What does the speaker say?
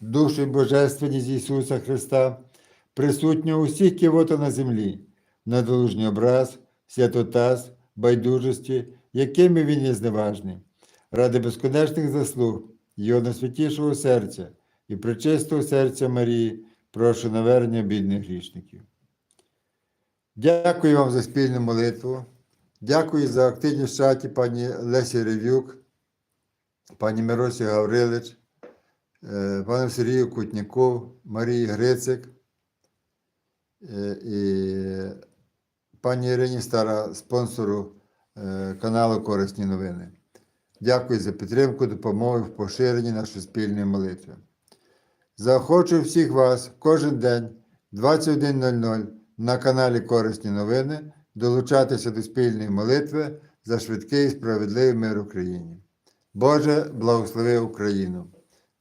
душу і божественність Ісуса Христа, присутнього у всіх кивота на землі, надолужній образ, святотаз, байдужості, якими він є зневажний, ради безконечних заслуг Його найсвятішого серця і пречистого серця Марії, прошу навернення бідних грішників. Дякую вам за спільну молитву. Дякую за активність в чаті пані Лесі Ревюк, пані Миросі Гаврилич, е, пану Сергію Кутняков, Марії Грицик е, і пані Ірині Стара, спонсору е, каналу Корисні новини. Дякую за підтримку, допомогу в поширенні нашої спільної молитви. Заохочую всіх вас кожен день 21.00 на каналі Корисні новини долучатися до спільної молитви за швидкий і справедливий мир Україні. Боже, благослови Україну!